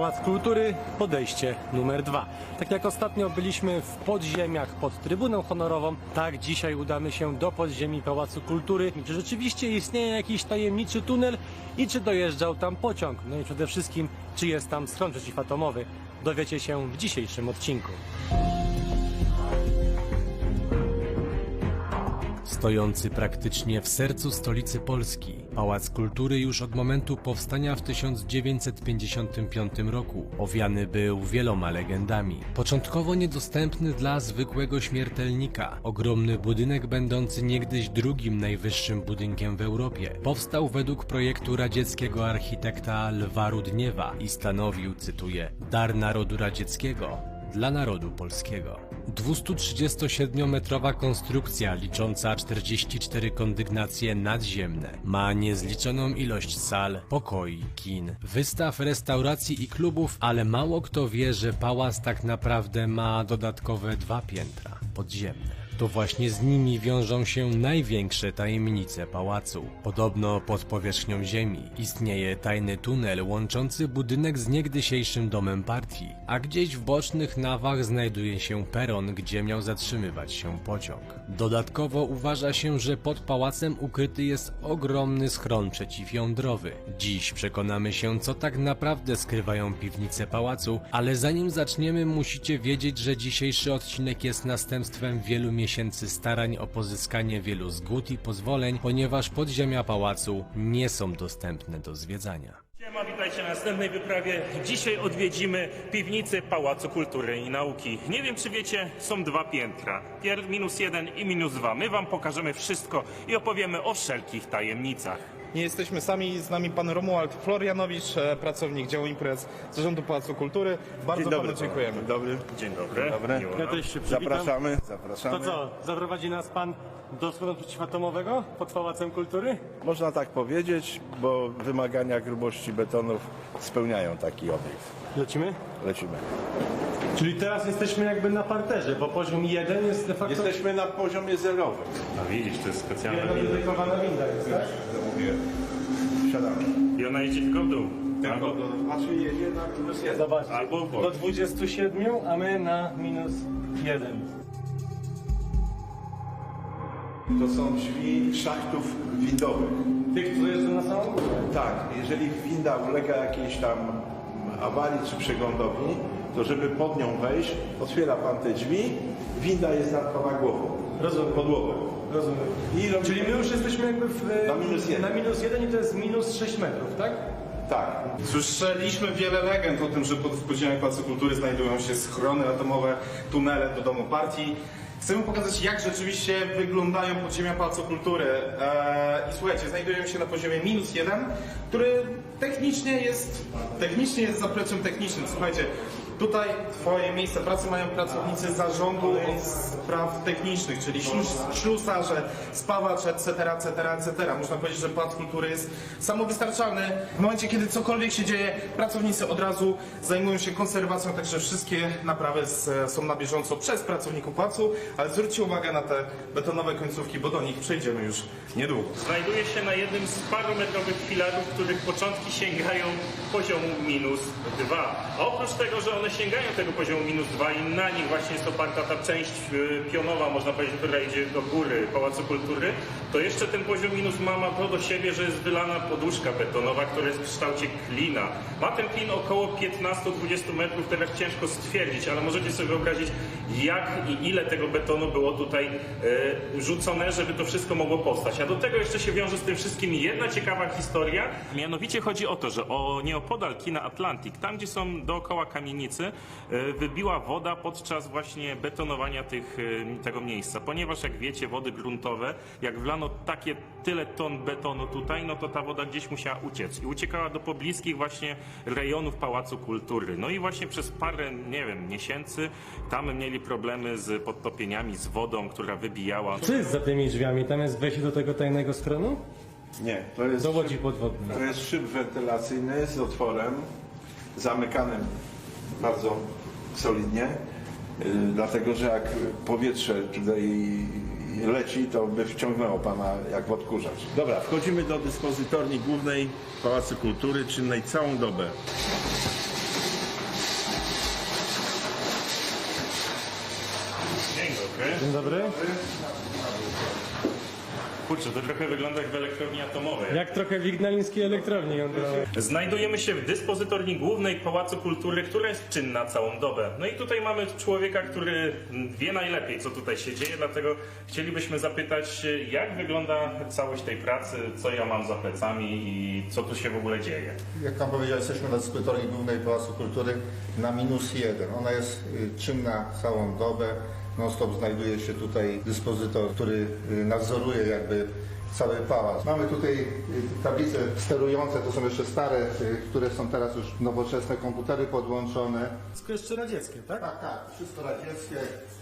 Pałac Kultury, podejście numer dwa. Tak jak ostatnio byliśmy w podziemiach pod Trybuną Honorową, tak dzisiaj udamy się do podziemi Pałacu Kultury. Czy rzeczywiście istnieje jakiś tajemniczy tunel i czy dojeżdżał tam pociąg? No i przede wszystkim, czy jest tam schron przeciwatomowy? Dowiecie się w dzisiejszym odcinku. Stojący praktycznie w sercu stolicy Polski, Pałac Kultury już od momentu powstania w 1955 roku owiany był wieloma legendami. Początkowo niedostępny dla zwykłego śmiertelnika, ogromny budynek będący niegdyś drugim najwyższym budynkiem w Europie, powstał według projektu radzieckiego architekta Lwa Rudniewa i stanowił, cytuję, dar narodu radzieckiego dla narodu polskiego. 237-metrowa konstrukcja licząca 44 kondygnacje nadziemne ma niezliczoną ilość sal, pokoi, kin, wystaw, restauracji i klubów, ale mało kto wie, że pałac tak naprawdę ma dodatkowe dwa piętra podziemne. To właśnie z nimi wiążą się największe tajemnice pałacu. Podobno pod powierzchnią ziemi istnieje tajny tunel łączący budynek z niegdysiejszym domem partii, a gdzieś w bocznych nawach znajduje się peron, gdzie miał zatrzymywać się pociąg. Dodatkowo uważa się, że pod pałacem ukryty jest ogromny schron przeciwjądrowy. Dziś przekonamy się, co tak naprawdę skrywają piwnice pałacu, ale zanim zaczniemy, musicie wiedzieć, że dzisiejszy odcinek jest następstwem wielu miesięcy starań o pozyskanie wielu zgód i pozwoleń, ponieważ podziemia pałacu nie są dostępne do zwiedzania. Siema, witajcie na następnej wyprawie. Dzisiaj odwiedzimy piwnicę Pałacu Kultury i Nauki. Nie wiem, czy wiecie, są dwa piętra. Pier minus jeden i minus dwa. My wam pokażemy wszystko i opowiemy o wszelkich tajemnicach. Nie jesteśmy sami, z nami pan Romuald Florianowicz, e, pracownik działu imprez Zarządu Pałacu Kultury. Bardzo panu dziękujemy. Dzień dobry. Dzień dobry. Dobry. Miło Ja nam. też się przywitam. Zapraszamy, zapraszamy. To co, zaprowadzi nas pan do schronu przeciwatomowego pod Pałacem Kultury? Można tak powiedzieć, bo wymagania grubości betonów spełniają taki obiekt. Lecimy? Lecimy. Czyli teraz jesteśmy jakby na parterze, bo poziom jeden jest de facto... Jesteśmy na poziomie zerowym. A widzisz, to jest specjalna Jedna winda. dedykowana winda jest, tak? Mówię. Siadamy. I ona idzie tylko w dół. Albo, Znaczy jedzie na minus jeden. Zobacz, Albo w bok. do 27, a my na minus 1. To są drzwi szachtów windowych. Tych, które jeżdżą na samą górę. Tak, jeżeli winda ulega jakiejś tam awarii czy przeglądowi, to żeby pod nią wejść, otwiera pan te drzwi, winda jest nad pana głową. Rozumiem. Podłogą. Rozumiem. I robi... Czyli my już jesteśmy jakby w, e, Na minus jeden. na minus 1 i to jest minus 6 metrów, tak? Tak. Słyszeliśmy wiele legend o tym, że pod w podziemiach Pałacu Kultury znajdują się schrony atomowe, tunele do domu partii. Chcemy pokazać, jak rzeczywiście wyglądają podziemia Pałacu Kultury. Eee, I słuchajcie, znajdują się na poziomie minus jeden, który technicznie jest, technicznie jest zapleczem technicznym. Słuchajcie, tutaj twoje miejsce pracy mają pracownicy zarządu spraw technicznych, czyli ślus, ślusarze, spawacze, etc., etc., etc. Można powiedzieć, że Pałac Kultury jest samowystarczalny. W momencie, kiedy cokolwiek się dzieje, pracownicy od razu zajmują się konserwacją, także wszystkie naprawy są na bieżąco przez pracowników pałacu, ale zwróćcie uwagę na te betonowe końcówki, bo do nich przejdziemy już niedługo. Znajduje się na jednym z parometrowych filarów, których początki sięgają poziomu minus 2. A oprócz tego, że one sięgają tego poziomu minus 2 i na nich właśnie jest oparta ta część y, pionowa, można powiedzieć, która idzie do góry Pałacu Kultury, to jeszcze ten poziom minus ma, ma to do siebie, że jest wylana poduszka betonowa, która jest w kształcie klina. Ma ten klin około 15-20 metrów, teraz ciężko stwierdzić, ale możecie sobie wyobrazić, jak i ile tego betonu było tutaj y, rzucone, żeby to wszystko mogło powstać. A do tego jeszcze się wiąże z tym wszystkim jedna ciekawa historia. Mianowicie chodzi o to, że o nieopodal kina Atlantic, tam gdzie są dookoła kamienicy, y, wybiła woda podczas właśnie betonowania tych, y, tego miejsca. Ponieważ jak wiecie, wody gruntowe, jak wlano takie tyle ton betonu tutaj, no to ta woda gdzieś musiała uciec. I uciekała do pobliskich właśnie rejonów Pałacu Kultury. No i właśnie przez parę, nie wiem, miesięcy tam mieli problemy z podtopieniami, z wodą, która wybijała. Co jest za tymi drzwiami? Tam jest wejście do tego tajnego schronu? Nie, to jest, Do łodzi podwodnej. to jest szyb wentylacyjny z otworem, zamykanym bardzo solidnie, y, dlatego że jak powietrze tutaj leci, to by wciągnęło pana jak odkurzacz. Dobra, wchodzimy do dyspozytorni głównej Pałacu Kultury, czynnej całą dobę. Dzień dobry. Dzień dobry. Kurczę, to trochę wygląda jak w elektrowni atomowej. Jak trochę w Ignalińskiej elektrowni jądrowej. Znajdujemy się w dyspozytorni głównej Pałacu Kultury, która jest czynna całą dobę. No i tutaj mamy człowieka, który wie najlepiej, co tutaj się dzieje, dlatego chcielibyśmy zapytać, jak wygląda całość tej pracy, co ja mam za plecami i co tu się w ogóle dzieje. Jak Pan powiedział, jesteśmy na dyspozytorni głównej Pałacu Kultury na minus jeden. Ona jest y, czynna całą dobę. Non-stop znajduje się tutaj dyspozytor, który y, nadzoruje jakby cały pałac. Mamy tutaj y, tablice sterujące, to są jeszcze stare, y, które są teraz już nowoczesne komputery podłączone. Wszystko jeszcze radzieckie, tak? Tak, tak, wszystko radzieckie.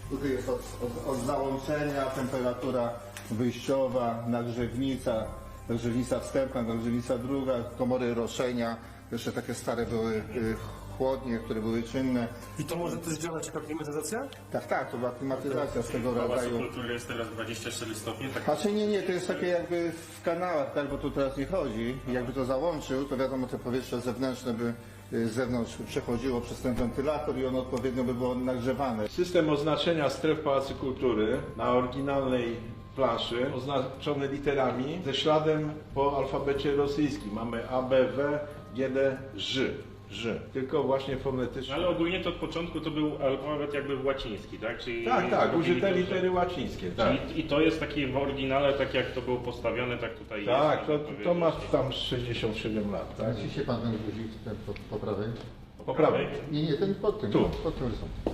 Tutaj jest od, od, od załączenia, temperatura wyjściowa, nagrzewnica, nagrzewnica wstępna, nagrzewnica druga, komory roszenia. Jeszcze takie stare były chłodnie, które były czynne. I to może też działać jako klimatyzacja? Tak, tak, to była klimatyzacja z tego rodzaju. Kultury jest teraz 24 stopnie, tak Znaczy nie, nie, to jest takie jakby w kanałach, tak, bo tu teraz nie chodzi. Jakby to załączył, to wiadomo, te powietrze zewnętrzne by y, z zewnątrz przechodziło przez ten wentylator i ono odpowiednio by było nagrzewane. System oznaczenia stref Pałacu Kultury na oryginalnej planszy oznaczony literami ze śladem po alfabecie rosyjskim. Mamy A, B, W, G, D, Ż. Tylko właśnie fonetycznie. Ale ogólnie to od początku to był alfabet jakby łaciński, tak? Czyli Tak, tak, użyte to, że- litery łacińskie. Tak, Czyli, I to jest takie w oryginale, tak jak to było postawione, tak tutaj tak jest. to, można to ma powiedzieć. tam 67 lat. Tak? Jeśli się pan ten guzik ten po, po prawej. Po prawej. Nie, nie, ten pod tym. Tu. Pod tym są.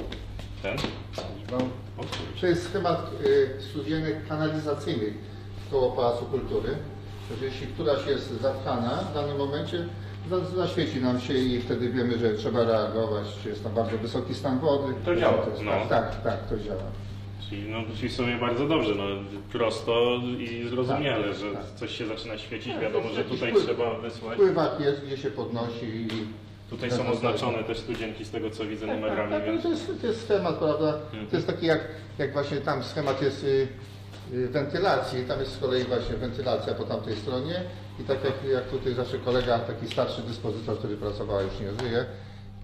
Ten? No, to jest schemat y, studzienek kanalizacyjnych koło Pałacu Kultury. Że jeśli któraś jest zatkana w danym momencie, zaświeci nam się i wtedy wiemy, że trzeba reagować, czy jest tam bardzo wysoki stan wody. To działa, jest, no. Tak, tak, to działa. Czyli, no, czyli sobie bardzo dobrze, no, prosto i zrozumiale, Tak, że tak. coś się zaczyna świecić. Tak, Wiadomo, to że tutaj wpływ. trzeba wysłać. Pływak jest, gdzie się podnosi i... Tutaj są oznaczone też studzienki z tego co widzę numerami, Tak, więc to, jest, to jest schemat, prawda? To jest taki jak, jak właśnie tam schemat jest y, y, wentylacji, tam jest z kolei właśnie wentylacja po tamtej stronie i tak jak, jak tutaj zawsze kolega, taki starszy dyspozytor, który pracował, już nie żyje,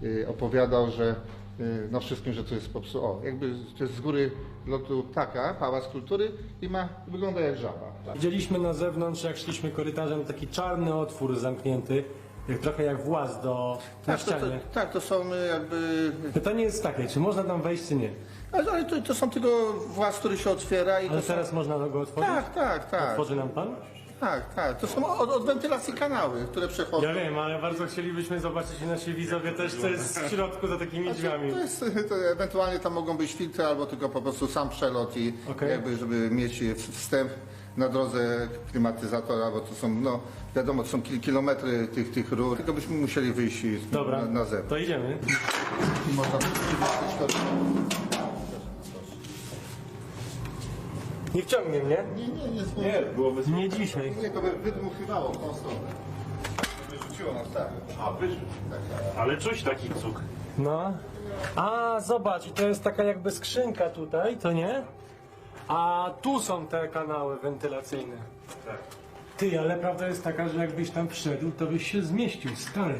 y, opowiadał, że y, no wszystkim, że to jest popsu... O, jakby to jest z góry lotu ptaka, pałac kultury i ma, wygląda jak żaba. Widzieliśmy na zewnątrz, jak szliśmy korytarzem, taki czarny otwór zamknięty, jak, trochę jak właz do, na Tak, to, to, tak, to są y, jakby Pytanie jest takie, czy można tam wejść, czy nie? Ale, ale to, to są tylko właz, który się otwiera i Ale teraz można go otworzyć? Tak, tak, tak. Otworzy nam pan? Tak, tak. To są od, od wentylacji kanały, które przechodzą. Ja wiem, ale bardzo chcielibyśmy zobaczyć i nasi widzowie też, co jest w środku za takimi drzwiami. To jest, to ewentualnie tam mogą być filtry albo tylko po prostu sam przelot i Okej. jakby, żeby mieć w- wstęp na drodze klimatyzatora, bo to są, no wiadomo, to są kil- kilometry tych, tych rur, tylko byśmy musieli wyjść i- Dobra, na, na zewnątrz. to idziemy. I można wyjść Nie wciągnie mnie? Nie, nie, nie, Nie, było bez... Nie dzisiaj. nie, to by wydmuchiwało w tą stronę. Wyrzuciło nas tak. A, wyszło. ale czuć taki cuk. No. A, zobacz, i to jest taka jakby skrzynka tutaj, to nie? A tu są te kanały wentylacyjne. Tak. Ty, ale prawda jest taka, że jakbyś tam wszedł, to byś się zmieścił, stary.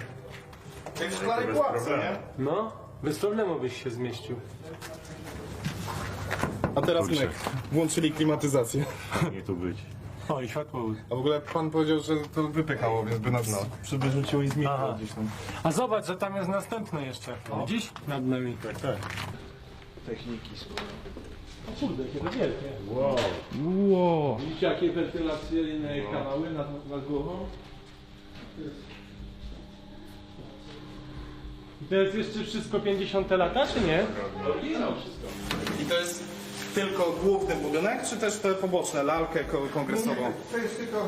Jak w szklanej nie? No, bez problemu byś się zmieścił. A teraz myk. Włączyli klimatyzację. Nie tu być. O, i światło. A w ogóle pan powiedział, że to wypychało, więc by nas przywyrzuciło i Aha. zmieniło gdzieś tam. A zobacz, że tam jest następne jeszcze. Widzisz? Nad nami. Tak, tak. Techniki są. O kurde, jakie to wielkie. Wow. Widzicie jakie wentylacyjne kanały nad, nad głową? I to jest jeszcze wszystko 50 lata, czy nie? Oryginał wszystko. I to jest tylko główny budynek, czy też te poboczne, lalkę ko- kongresową? To jest tylko,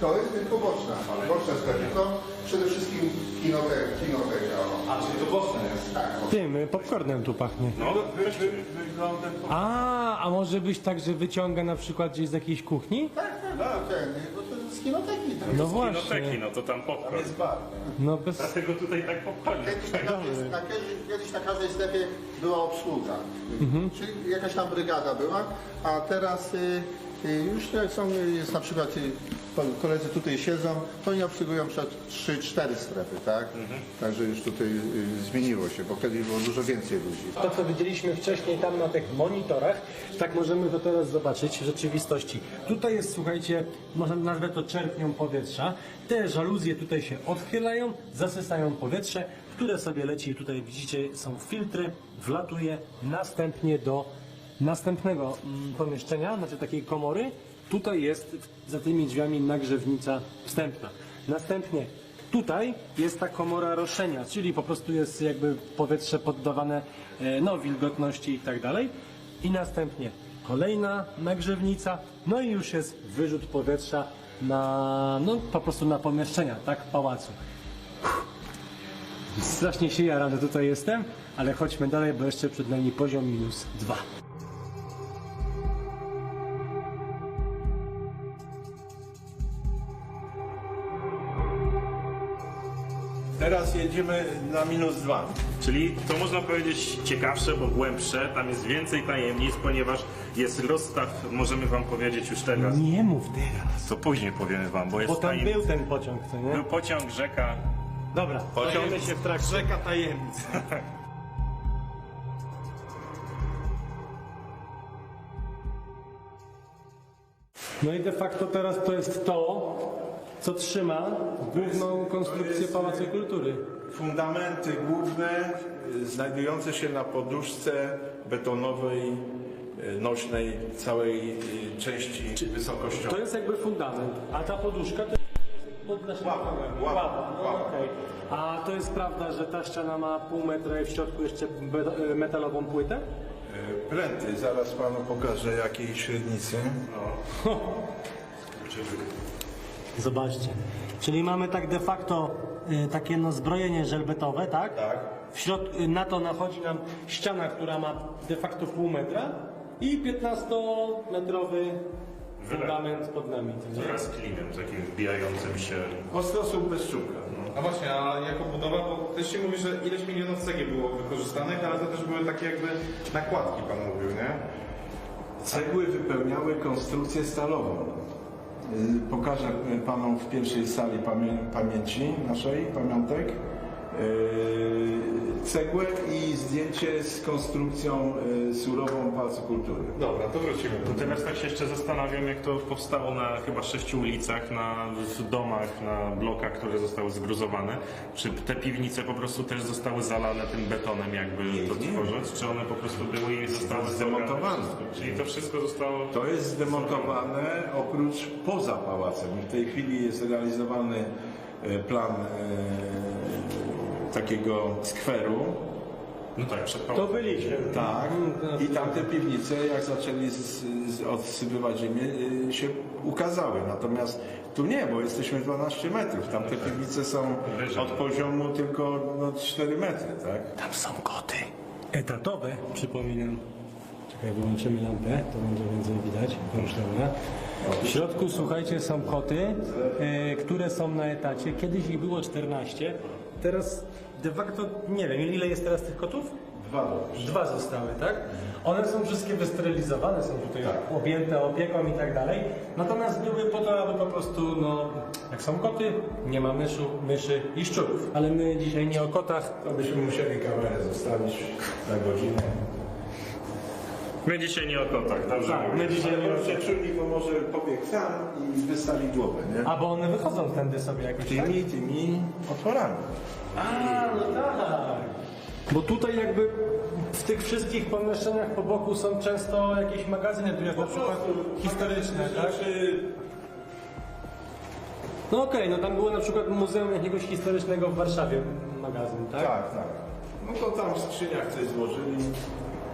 to jest tylko boczna, boczna. To przede wszystkim kinoteka, kinoteka. A, czyli to boczne jest. Tak, Tym, y, popcornem tu pachnie. No, Wyglądem A, a może być tak, że wyciąga na przykład gdzieś z jakiejś kuchni? tak, tak, bo jest kinoteki. No kinoteki, właśnie. no to tam popcorn. Jest bar. No bez... Dlatego tutaj tak popcorn. Kiedyś na, każdej, na, kiedyś, kiedyś na każdej sklepie była obsługa, czyli jakaś tam brygada była, a teraz y, już jak są, jest na przykład y, koledzy tutaj siedzą, to oni obsługują przed 3-4 strefy, tak? Także już tutaj y, zmieniło się, bo kiedyś było dużo więcej ludzi. To, co widzieliśmy wcześniej tam na tych monitorach, tak możemy to teraz zobaczyć w rzeczywistości. Tutaj jest, słuchajcie, może nazwę to czerpnią powietrza. Te żaluzje tutaj się odchylają, zasysają powietrze, które sobie leci. Tutaj widzicie, są filtry, wlatuje następnie do następnego mm, pomieszczenia, znaczy takiej komory. Tutaj jest za tymi drzwiami nagrzewnica wstępna. Następnie Tutaj jest ta komora roszczenia, czyli po prostu jest jakby powietrze poddawane e, no, wilgotności i tak dalej. I następnie kolejna nagrzewnica, no i już jest wyrzut powietrza na, no po prostu na pomieszczenia, tak, pałacu. Strasznie się jaram, że tutaj jestem, ale chodźmy dalej, bo jeszcze przed nami poziom minus dwa. Teraz jedziemy na minus dwa. Czyli to można powiedzieć ciekawsze, bo głębsze, tam jest więcej tajemnic, ponieważ jest rozstaw, możemy wam powiedzieć już teraz, Nie mów teraz, to później powiemy wam, bo jest bo tam tajemnica. był ten pociąg, co nie? Był pociąg, rzeka, Dobra, pociągamy się w trakcie. Rzeka tajemnic. No i de facto teraz to jest to, co trzyma główną konstrukcję Pałacu Kultury. Fundamenty główne y, znajdujące się na poduszce betonowej, y, nośnej całej y, części wysokościowej. To jest jakby fundament, a ta poduszka to jest pod naszym Ława, no okej. A to jest prawda, że ta ściana ma pół metra i w środku jeszcze metalową płytę? Y, Pręty, zaraz panu pokażę jakiej średnicy. Zobaczcie. Czyli mamy tak de facto y, takie no zbrojenie żelbetowe, tak? Tak. W środku, y, na to nachodzi nam ściana, która ma de facto pół metra i 15-metrowy fundament pod nami. wraz z klinem takim wbijającym się. Ostrosłup bez szczuka. No. A właśnie, a jako budowa, bo też się mówi, że ileś milionów cegieł było wykorzystanych, ale to też były takie jakby nakładki, pan mówił, nie? Cegły wypełniały konstrukcję stalową. Y, Pokażę panom w pierwszej sali pamię pamięci naszej, pamiątek. Y, Cegłę i zdjęcie z konstrukcją y, surową Pałacu Kultury. Dobra, to wrócimy. To teraz tak się jeszcze zastanawiam, jak to powstało na chyba sześciu ulicach, na w domach, na blokach, które zostały zgruzowane. Czy te piwnice po prostu też zostały zalane tym betonem, jakby to tworząc? Czy one po prostu były i zostały Zdemontowane. Czyli to wszystko zostało... To jest zdemontowane oprócz poza pałacem. W tej chwili jest realizowany e, plan e, takiego skweru. No tak, przed To byliśmy. Tak. I tamte piwnice, jak zaczęli z, z, odsypywać ziemię, y, się ukazały. Natomiast tu nie, bo jesteśmy 12 metrów. Tamte piwnice są od poziomu tylko no, 4 metry, tak? Tam są koty. Etatowe, przypominam. Czekaj, wyłączymy lampę, to będzie więcej widać. Już dobra. W środku, słuchajcie, są koty, e, które są na etacie. Kiedyś ich było 14. Teraz de facto nie wiem, ile jest teraz tych kotów? Dwa dobrze. Dwa zostały, tak? One są wszystkie wysterylizowane, są tutaj objęte opieką i tak dalej. Natomiast były po to, aby po prostu, no, jak są koty, nie ma myszu, myszy i szczurów. Ale my dzisiaj nie o kotach, To byśmy musieli kamerę zostawić na godzinę. My dzisiaj nie o kotach, dobrze? Tak, my dzisiaj nie się czuli, bo może pobiegł tam i wystawić głowę, nie? A bo one wychodzą tędy sobie jakoś, tak? Tymi, tymi otworami. A, no tak. Bo tutaj jakby w tych wszystkich pomieszczeniach po boku są często jakieś magazyny, tu jest na przykład historyczne, tak? No okej, no tam było na przykład Muzeum jakiegoś historycznego w Warszawie magazyn, tak? Tak, tak. No to tam w skrzyniach coś złożyli.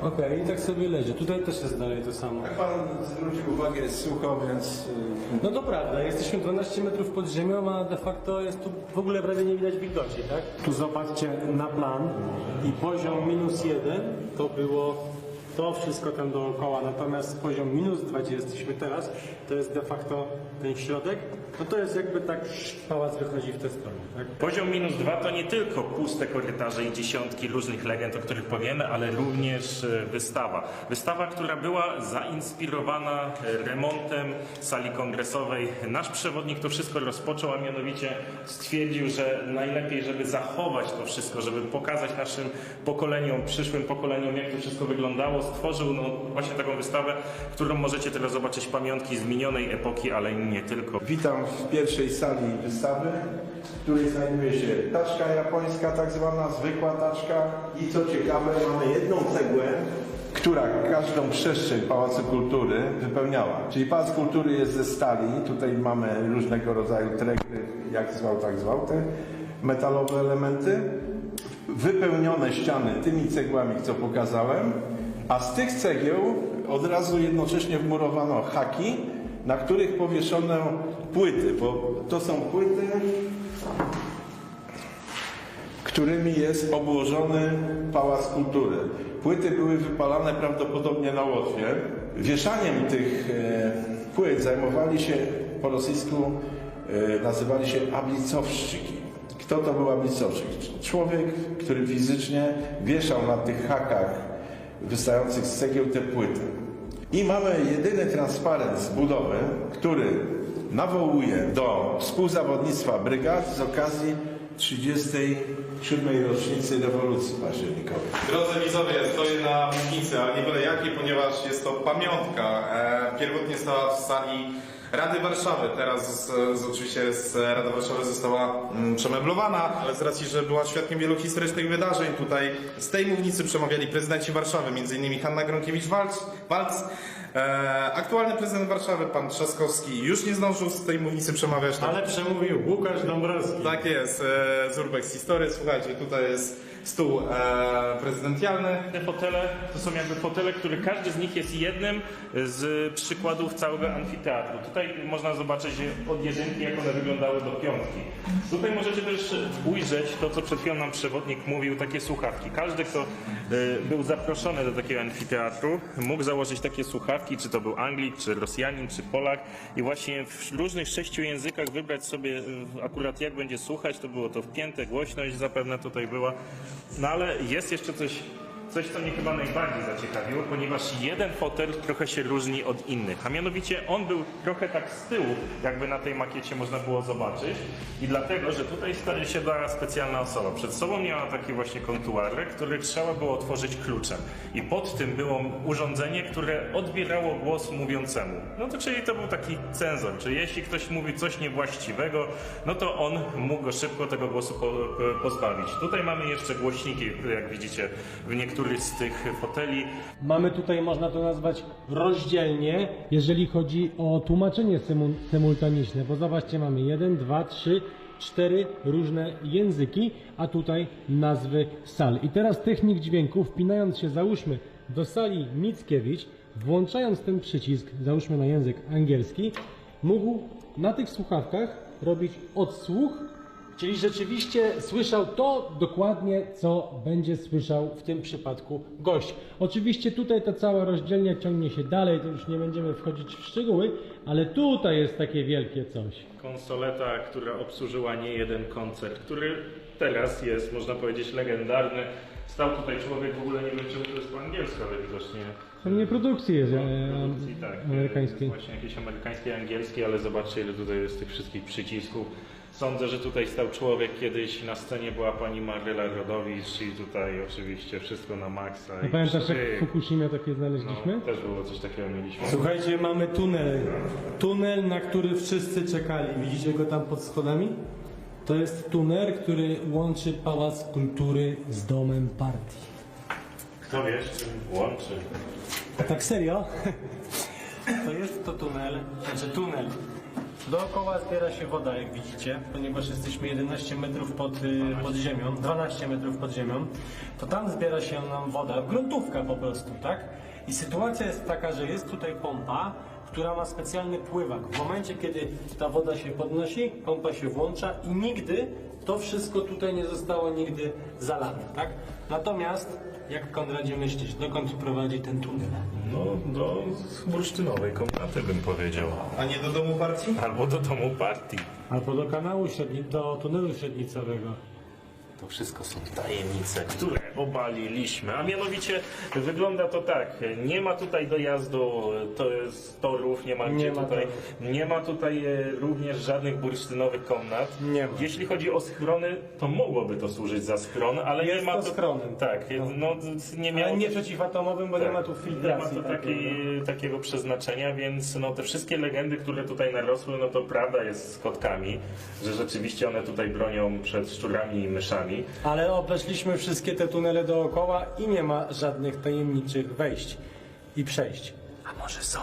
Okej, i tak sobie leży. Tutaj też jest dalej to samo. Jak pan zwrócił uwagę, jest sucho, więc y, No to prawda, jesteśmy 12 metrów pod ziemią, a de facto jest tu w ogóle prawie nie widać wilgoci, tak? Tu zobaczcie na plan i poziom minus jeden to było to wszystko tam dookoła. Natomiast poziom minus 2, gdzie jesteśmy teraz, to jest de facto ten środek, no to jest jakby tak pałac wychodzi w tę stronę. Tak? Poziom minus dwa to nie tylko puste korytarze i dziesiątki różnych legend, o których powiemy, ale również e, wystawa. Wystawa, która była zainspirowana e, remontem sali kongresowej. Nasz przewodnik to wszystko rozpoczął, a mianowicie stwierdził, że najlepiej, żeby zachować to wszystko, żeby pokazać naszym pokoleniom, przyszłym pokoleniom, jak to wszystko wyglądało, stworzył no, właśnie taką wystawę, którą możecie teraz zobaczyć pamiątki z minionej epoki, ale nie tylko. Witam w pierwszej sali wystawy, w której znajduje się taczka japońska, tak zwana zwykła taczka i co ciekawe mamy jedną cegłę, która każdą przestrzeń Pałacu Kultury wypełniała. Czyli Pałac Kultury jest ze stali, tutaj mamy różnego rodzaju tregry, jak zwał, tak zwał, te metalowe elementy, wypełnione ściany tymi cegłami, co pokazałem, a z tych cegieł od razu jednocześnie wmurowano haki, na których powieszono płyty, bo to są płyty, którymi jest obłożony Pałac Kultury. Płyty były wypalane prawdopodobnie na Łotwie. Wieszaniem tych e, płyt zajmowali się po rosyjsku, e, nazywali się ablicowszczyki. Kto to był ablicowszczyk? Człowiek, który fizycznie wieszał na tych hakach wystających z cegieł te płyty. I mamy jedyny transparent z budowy, który nawołuje do współzawodnictwa brygad z okazji 37. rocznicy rewolucji październikowej. Drodzy widzowie, stoję na mównicy, ale nie byle jakiej, ponieważ jest to pamiątka. E, pierwotnie stała w sali Rady Warszawy. Teraz z, z, oczywiście z Rada Warszawy została mm, przemeblowana, ale z racji, że była świadkiem wielu historycznych wydarzeń, tutaj z tej mównicy przemawiali prezydenci Warszawy, m.in. Hanna Gronkiewicz-Waltz. E, aktualny prezydent Warszawy, pan Trzaskowski, już nie zdążył z tej mównicy przemawiać. Ale przemówił Łukasz Dąbrowski. Tak jest, e, z Urbex History. Słuchajcie, tutaj jest stół e, prezydendialny. Te fotele to są jakby fotele, które każdy z nich jest jednym z przykładów całego amfiteatru. Tutaj można zobaczyć od jeżynki, jak one wyglądały do piątki. Tutaj możecie też ujrzeć to, co przed chwilą nam przewodnik mówił, takie słuchawki. Każdy, kto e, był zaproszony do takiego amfiteatru, mógł założyć takie słuchawki, czy to był Anglik, czy Rosjanin, czy Polak i właśnie w różnych sześciu językach wybrać sobie akurat jak będzie słuchać, to było to wpięte, głośność zapewne tutaj była. No ale jest jeszcze coś Coś, co mnie chyba najbardziej zaciekawiło, ponieważ jeden fotel trochę się różni od innych, a mianowicie on był trochę tak z tyłu, jakby na tej makiecie można było zobaczyć i dlatego, że tutaj siadała specjalna osoba. Przed sobą miała taki właśnie kontuarę, który trzeba było otworzyć kluczem i pod tym było urządzenie, które odbierało głos mówiącemu. No to czyli to był taki cenzor, czyli jeśli ktoś mówi coś niewłaściwego, no to on mógł go szybko tego głosu po, po, pozbawić. Tutaj mamy jeszcze głośniki, jak widzicie, w niektórych z tych foteli. Mamy tutaj, można to nazwać rozdzielnie, jeżeli chodzi o tłumaczenie symu- symultaniczne, bo zobaczcie, mamy jeden, dwa, trzy, cztery różne języki, a tutaj nazwy sal. I teraz technik dźwięku, wpinając się, załóżmy, do sali Mickiewicz, włączając ten przycisk, załóżmy na język angielski, mógł na tych słuchawkach robić odsłuch Czyli rzeczywiście słyszał to dokładnie, co będzie słyszał w tym przypadku gość. Oczywiście tutaj ta cała rozdzielnia ciągnie się dalej, to już nie będziemy wchodzić w szczegóły, ale tutaj jest takie wielkie coś. konsoleta, która obsłużyła nie jeden koncert, który teraz jest, można powiedzieć, legendarny. Stał tutaj człowiek, w ogóle nie wiem, czemu to jest po angielsku, ale widocznie Pewnie produkcji jest e, produkcji, tak, amerykańskiej. Właśnie jakieś amerykańskie, angielskie, ale zobaczcie, ile tutaj jest tych wszystkich przycisków. Sądzę, że tutaj stał człowiek, kiedyś na scenie była pani Maryla Rodowicz i tutaj oczywiście wszystko na maksa. A i pamiętasz jak w Fukushimie takie znaleźliśmy? No, też było coś takiego mieliśmy. Słuchajcie, mamy tunel. Tunel, na który wszyscy czekali. Widzicie go tam pod schodami? To jest tunel, który łączy Pałac Kultury z domem partii. Kto wie, czym łączy? A tak serio? To jest to tunel, znaczy tunel. Dookoła zbiera się woda, jak widzicie, ponieważ jesteśmy 11 metrów pod, y, pod ziemią, 12 metrów pod ziemią, to tam zbiera się nam woda, gruntówka po prostu, tak? I sytuacja jest taka, że jest tutaj pompa, która ma specjalny pływak. W momencie, kiedy ta woda się podnosi, pompa się włącza i nigdy to wszystko tutaj nie zostało nigdy zalane, tak? Natomiast Jak Konradzie myślisz, dokąd prowadzi ten tunel? No, do bursztynowej komnaty bym powiedział. A nie do domu partii? Albo do domu partii. Albo do kanału średni, do tunelu średnicowego. To wszystko są tajemnice, które obaliliśmy, a mianowicie wygląda to tak, nie ma tutaj dojazdu, to jest torów, nie ma, Nie gdzie ma tutaj, nie ma tutaj e, również żadnych bursztynowych komnat. Nie ma. Jeśli chodzi o schrony, to mogłoby to służyć za schron, ale Jest nie ma to schronem. Tak, no, nie miało... Ale nie przeciwatomowym, bo nie ma tu Nie ma filtracji. to takiej, takiej, takiego przeznaczenia, więc no, te wszystkie legendy, które tutaj narosły, no to prawda jest z kotkami, że rzeczywiście one tutaj bronią przed szczurami i myszami. No. Ale obeszliśmy wszystkie te tunele dookoła i nie ma żadnych tajemniczych wejść i przejść. A może są?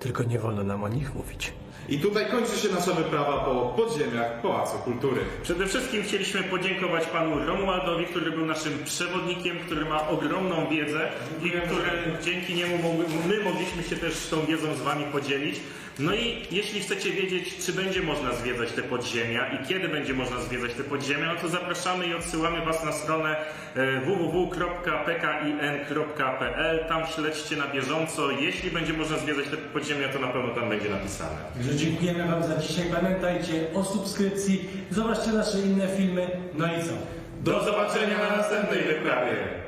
Tylko nie wolno nam o nich mówić. I tutaj kończy się nasza wyprawa po podziemiach Pałacu Kultury. Przede wszystkim chcieliśmy podziękować panu Romualdowi, który był naszym przewodnikiem, który ma ogromną wiedzę i który dzięki niemu my mogliśmy się też tą wiedzą z wami podzielić. No i jeśli chcecie wiedzieć, czy będzie można zwiedzać te podziemia i kiedy będzie można zwiedzać te podziemia, no to zapraszamy i odsyłamy was na stronę e, www.pkin.pl. Tam śledźcie na bieżąco. Jeśli będzie można zwiedzać te podziemia, to na pewno tam będzie napisane. Dziękujemy Wam za dzisiaj. Pamiętajcie o subskrypcji, zobaczcie nasze inne filmy. No i co? Do zobaczenia na następnej wyprawie.